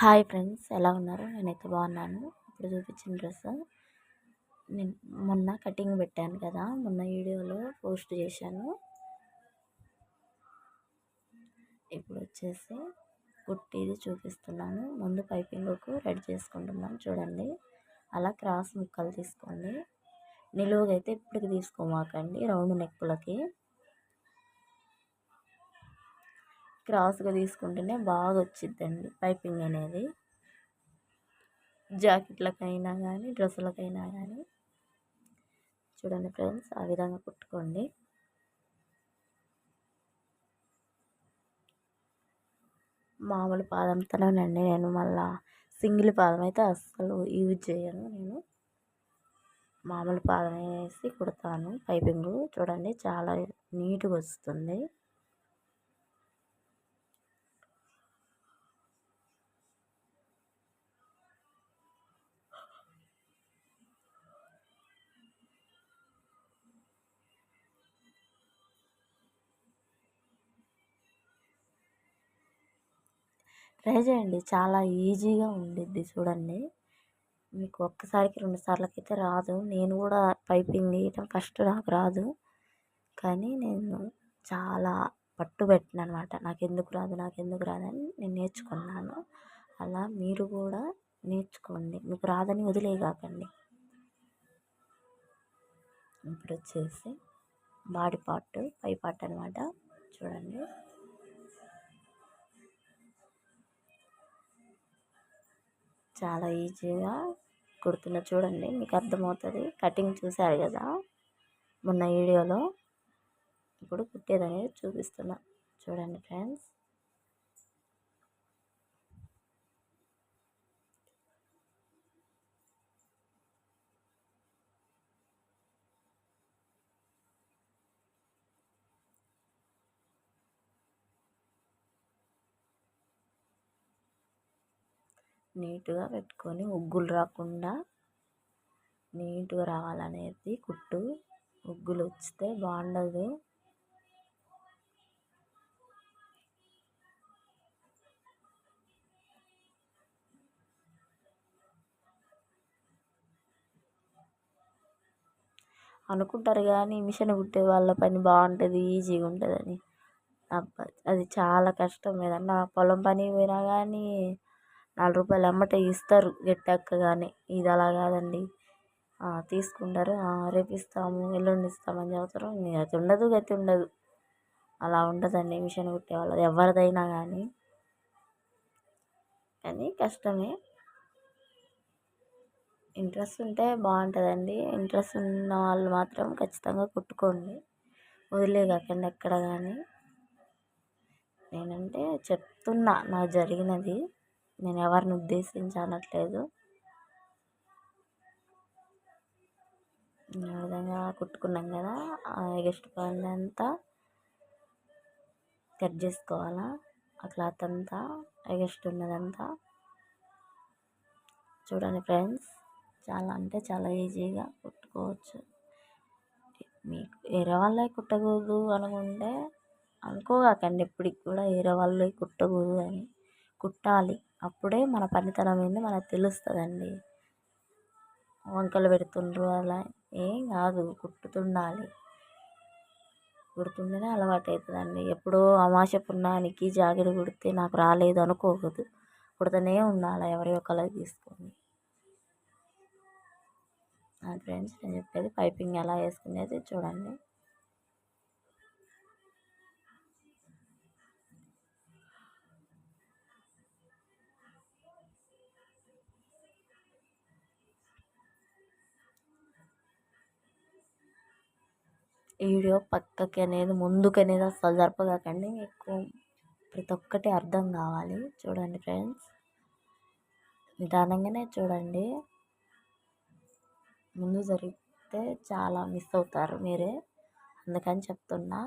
Hi friends ఎలా ఉన్నారు? నేనైతే బాగున్నాను. ఇప్పుడు చూపించిన డ్రెస్ నేను మొన్న కటింగ్ పెట్టాను కదా మొన్న వీడియోలో పోస్ట్ చేశాను. ఇప్పుడు వచ్చేసి కుట్టిది చూపిస్తున్నాను. ముందు పైపింగ్కు రెడీ చేసుకుంటున్నాను చూడండి. అలా క్రాస్ ముక్కలు తీసుకోండి. నిలువుగా అయితే ఇప్పటికి తీసుకోమాకండి రౌండ్ నెక్కులకి. క్రాస్గా తీసుకుంటేనే బాగా వచ్చిద్దండి పైపింగ్ అనేది. జాకెట్లకైనా కానీ డ్రెస్సులకైనా కానీ చూడండి ఫ్రెండ్స్ ఆ విధంగా కుట్టుకోండి. మామూలు పాదంతోనేనండి నేను మళ్ళా సింగిల్ పాదం అయితే అస్సలు యూజ్ చేయను నేను. మామూలు పాదం వేసి కుడతాను పైపింగ్. చూడండి చాలా నీట్గా వస్తుంది. ట్రై చేయండి. చాలా ఈజీగా ఉండిద్ది చూడండి. మీకు ఒక్కసారికి రెండు సార్లకైతే రాదు. నేను కూడా పైపింగ్ వేయటం ఫస్ట్ నాకు రాదు. కానీ నేను చాలా పట్టుబెట్టిన అనమాట నాకు ఎందుకు రాదు నాకు ఎందుకు రాదని నేను నేర్చుకున్నాను. అలా మీరు కూడా నేర్చుకోండి. మీకు రాదని వదిలేయకండి ఇప్పుడు వచ్చేసి బాడీ పార్ట్ పై పార్ట్ అనమాట చూడండి. చాలా ఈజీగా కుడుతున్నా చూడండి మీకు అర్థమవుతుంది. కటింగ్ చూసారు కదా మొన్న వీడియోలో. ఇప్పుడు కుట్టేది అనేది చూపిస్తున్నా. చూడండి ఫ్రెండ్స్. నీట్గా పెట్టుకొని ఉగ్గులు రాకుండా నీట్గా రావాలనేది కుట్టు. ఉగ్గులు వచ్చితే బాగుండదు. అనుకుంటారు కానీ మిషన్ కుట్టే వాళ్ళ పని బాగుంటుంది ఈజీగా ఉంటుందని. అది చాలా కష్టం. ఏదన్నా పొలం పని పోయినా కానీ నాలుగు రూపాయలు అమ్మట ఇస్తారు గట్టెక్కగానే. ఇది అలా కాదండి. తీసుకుంటారు. రేపు ఇస్తాము ఎల్లుండి ఇస్తామని చెబుతారు. అది ఉండదు గతి ఉండదు. అలా ఉంటుందండి మిషన్ కుట్టే వాళ్ళది ఎవరిదైనా కానీ. కానీ కష్టమే. ఇంట్రెస్ట్ ఉంటే బాగుంటుందండి. ఇంట్రెస్ట్ ఉన్న వాళ్ళు మాత్రం ఖచ్చితంగా కుట్టుకోండి. వదిలేయకండి ఎక్కడ కానీ. నేనంటే చెప్తున్నా నాకు జరిగినది. నేను ఎవరిని ఉద్దేశించి అనట్లేదు ఆ విధంగా కుట్టుకున్నాం కదా ఎగస్ట్ పాయింట్ అంతా కట్ చేసుకోవాలా? ఆ క్లాత్ అంతా ఎగస్ట్ ఉన్నదంతా. చూడండి ఫ్రెండ్స్ చాలా అంటే చాలా ఈజీగా కుట్టుకోవచ్చు. మీకు వేరే వాళ్ళే కుట్టకూడదు అనుకుంటే అనుకోకండి ఎప్పటికి కూడా వేరే వాళ్ళే కుట్టకూడదు అని. కుట్టాలి. అప్పుడే మన పనితనం ఏంది? మనకు తెలుస్తుందండి. వంకలు పెడుతుండ్రు అలా. ఏం కాదు కుట్టుతుండాలి. కుడుతుంటేనే అలవాటు అవుతుందండి ఎప్పుడో అమాస పుణ్యానికి జాకెట్ కుడితే నాకు రాలేదు అనుకోకూడదు. కుడుతూనే ఉండాలి ఎవరి ఒకళ్ళకి తీసుకొని. ఫ్రెండ్స్ నేను చెప్పేది పైపింగ్ ఎలా వేసుకునేది చూడండి. వీడియో పక్కకి అనేది ముందుకు అనేది అసలు జరపకండి. మీకు ప్రతి ఒక్కటి అర్థం కావాలి. చూడండి ఫ్రెండ్స్. నిదానంగానే చూడండి. ముందు జరిగితే చాలా మిస్ అవుతారు మీరే. అందుకని చెప్తున్నా.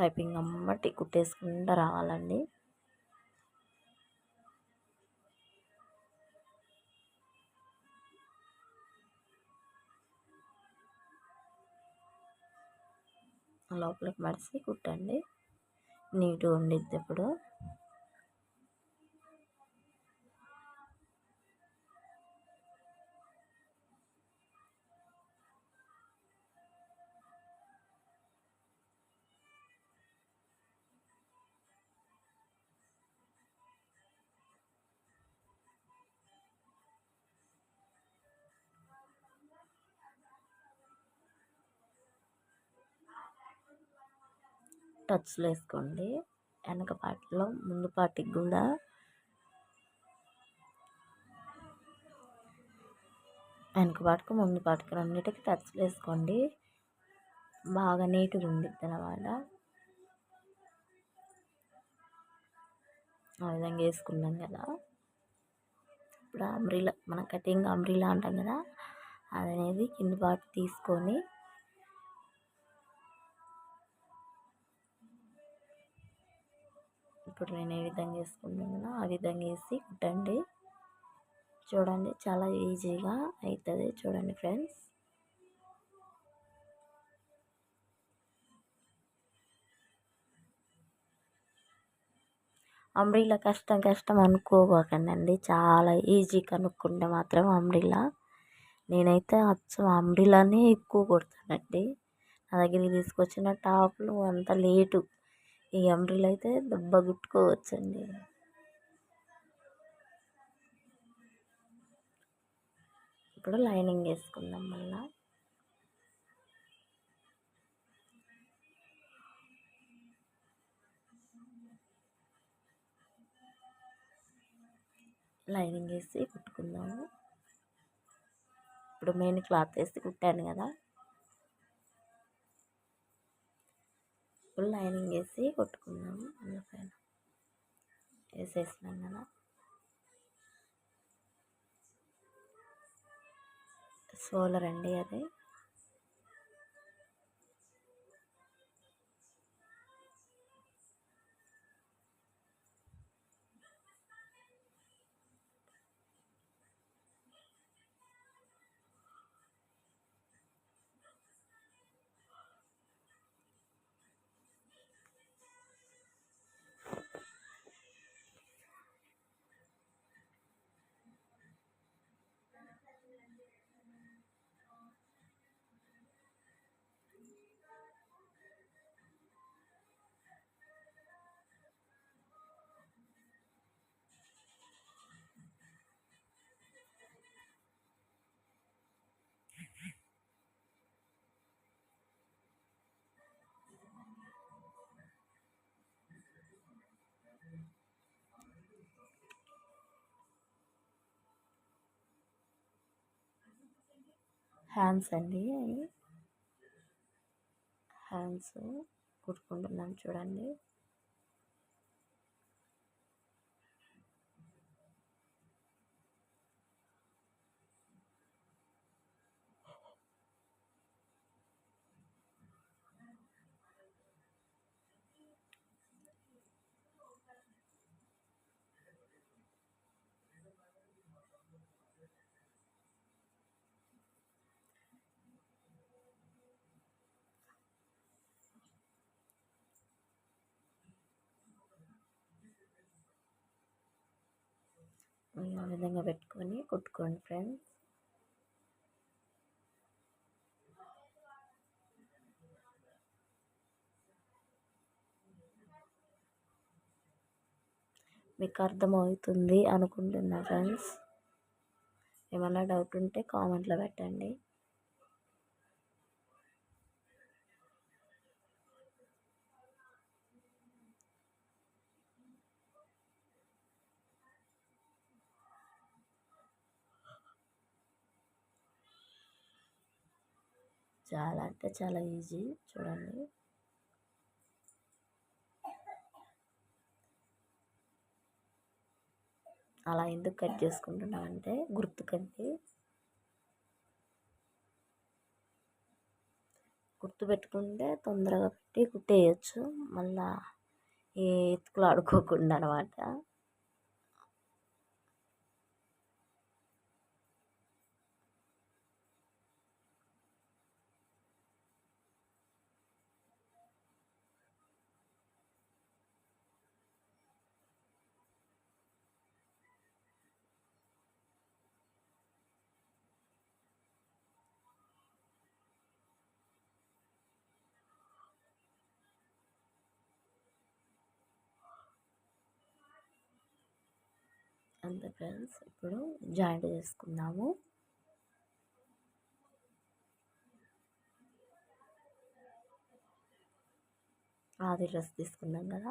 పైపింగ్ అమ్మటి కుట్టేసుకుంటూ రావాలండి. లోపలికి మడిచి కుట్టండి. నీట్గా ఉండిద్ది ఇప్పుడు. టచ్లు వేసుకోండి వెనక పాటలో ముందు పాటికి కూడా వెనక పాటకు ముందు పాటకు రెండింటికి టచ్లు వేసుకోండి బాగా నీట్గా ఉండిద్ది అన్నమాట ఆ విధంగా వేసుకున్నాం కదా. ఇప్పుడు అమ్రిలా మన కటింగ్ అమ్రిలా అంటాం కదా అది అనేది కింద పార్ట్ తీసుకొని ఇప్పుడు నేను ఏ విధంగా వేసుకుంటున్నానో ఆ విధంగా వేసి కుట్టండి. చూడండి చాలా ఈజీగా అవుతుంది చూడండి ఫ్రెండ్స్. అంబ్రిల్లా కష్టం కష్టం అనుకోకండి చాలా ఈజీ కనుక్కుంటే మాత్రం అంబ్రిల్లా. నేనైతే అచ్చం అంబ్రిల్లానే ఎక్కువ కొడతానండి. నా దగ్గరికి తీసుకొచ్చిన టాప్లు అంత లేటు ఈ అంబ్రిల్లా అయితే దెబ్బ కుట్టుకోవచ్చండి ఇప్పుడు లైనింగ్ వేసుకుందాం మళ్ళీ. లైనింగ్ వేసి కుట్టుకుందాము. ఇప్పుడు మెయిన్ క్లాత్ వేసి కుట్టాను కదా. ఇప్పుడు లైనింగ్ వేసి కొట్టుకుందాము అందుకని వేసేసినాం కదా. సోలర్ అండి అది. హ్యాండ్స్ అండి హ్యాండ్స్ కుట్టుకుంటున్నాను చూడండి. ఆ విధంగా పెట్టుకొని కుట్టుకోండి ఫ్రెండ్స్. మీకు అర్థమవుతుంది అనుకుంటున్నా ఫ్రెండ్స్. ఏమైనా డౌట్ ఉంటే కామెంట్లో పెట్టండి. చాలా అంటే చాలా ఈజీ చూడండి. అలా ఎందుకు కట్ చేసుకుంటున్నాం అంటే గుర్తుకండి గుర్తు పెట్టుకుంటే తొందరగా పెట్టి కుట్టేయచ్చు. మళ్ళా ఏ ఎత్తుకులు ఆడుకోకుండా అనమాట అంతే ఫ్రెండ్స్. ఇప్పుడు జాయింట్ చేసుకుందాము. ఆది డ్రెస్ తీసుకున్నాం కదా.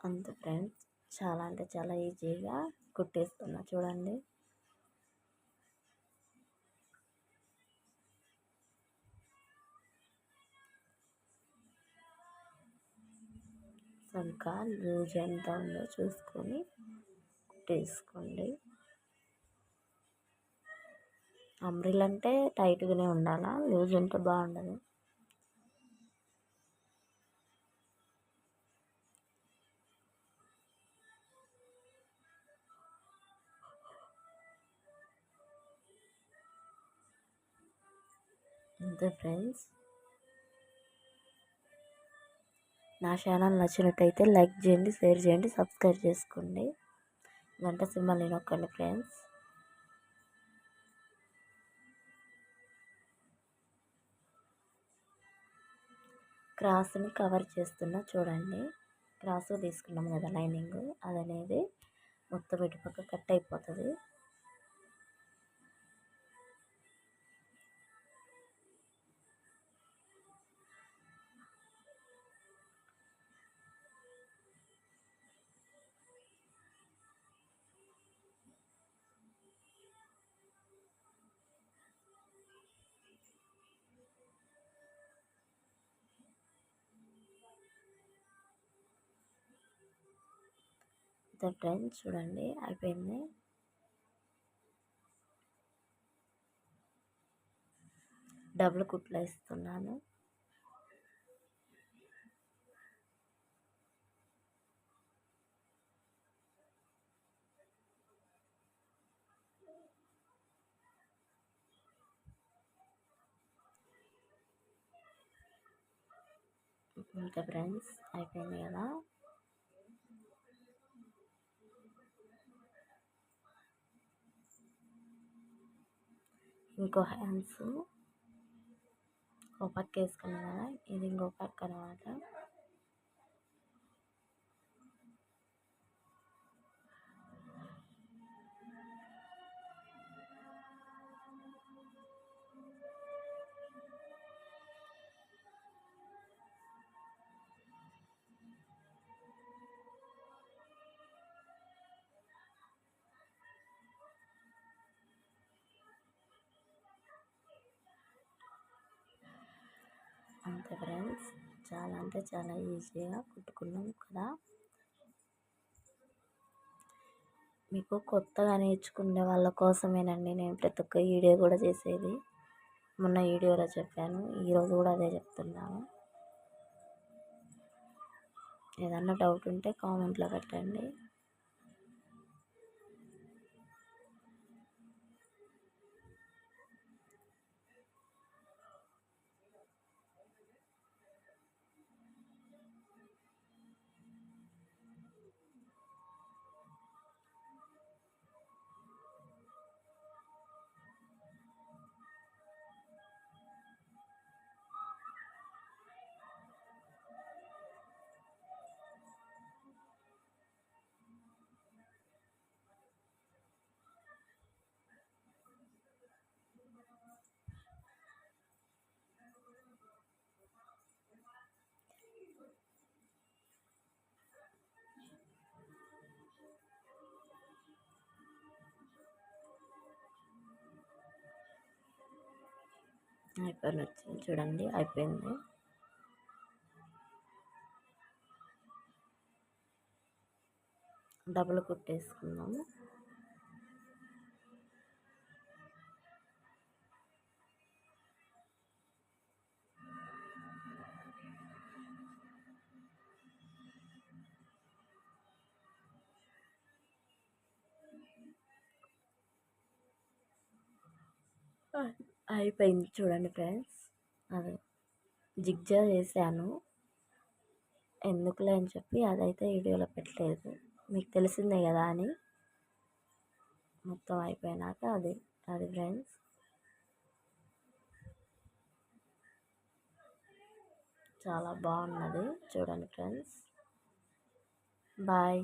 అంతే ఫ్రెండ్స్. చాలా అంటే చాలా ఈజీగా కుట్టేస్తున్నా. చూడండి. ఇంకా లూజ్ ఎంత ఉందో చూసుకొని కుట్టేసుకోండి. అంబ్రిల్ అంటే టైట్గానే ఉండాలా? లూజ్ ఉంటే బాగుండదు. అంతే ఫ్రెండ్స్. నా ఛానల్ నచ్చినట్టయితే లైక్ చేయండి షేర్ చేయండి సబ్స్క్రైబ్ చేసుకోండి. గంట సింబల్ ఒక్కండి ఫ్రెండ్స్. క్రాస్ని కవర్ చేస్తున్నా చూడండి. క్రాస్ తీసుకున్నాం కదా లైనింగ్. అది అనేది మొత్తం ఇటుపక్క కట్ అయిపోతుంది. ద ఫ్రెండ్స్ చూడండి అయిపోయింది. డబుల్ కుట్లు వేస్తున్నాను. ఇంకా ఫ్రెండ్స్ అయిపోయింది కదా. ఇంకో హ్యాండ్స్. ఒక పక్క వేసుకున్నాను కదా ఇది ఇంకో పక్క అనమాట అంతే ఫ్రెండ్స్ చాలా అంటే చాలా ఈజీగా కుట్టుకున్నాం కదా మీకు కొత్తగా నేర్చుకునే వాళ్ళ కోసమేనండి నేను ప్రతి ఒక్క వీడియో కూడా చేసేది. మొన్న వీడియోలో చెప్పాను ఈరోజు కూడా అదే చెప్తున్నాను. ఏదన్నా డౌట్ ఉంటే కామెంట్లో పెట్టండి. అయిపోయిన వచ్చింది చూడండి అయిపోయింది. డబుల్ కుట్టేసుకుందాము అయిపోయింది చూడండి ఫ్రెండ్స్. అది జిగ్జా చేశాను. ఎందుకులే అని చెప్పి అదైతే వీడియోలో పెట్టలేదు. మీకు తెలిసిందే కదా అని. మొత్తం అయిపోయినాక అది అది ఫ్రెండ్స్. చాలా బాగున్నది చూడండి ఫ్రెండ్స్. బాయ్.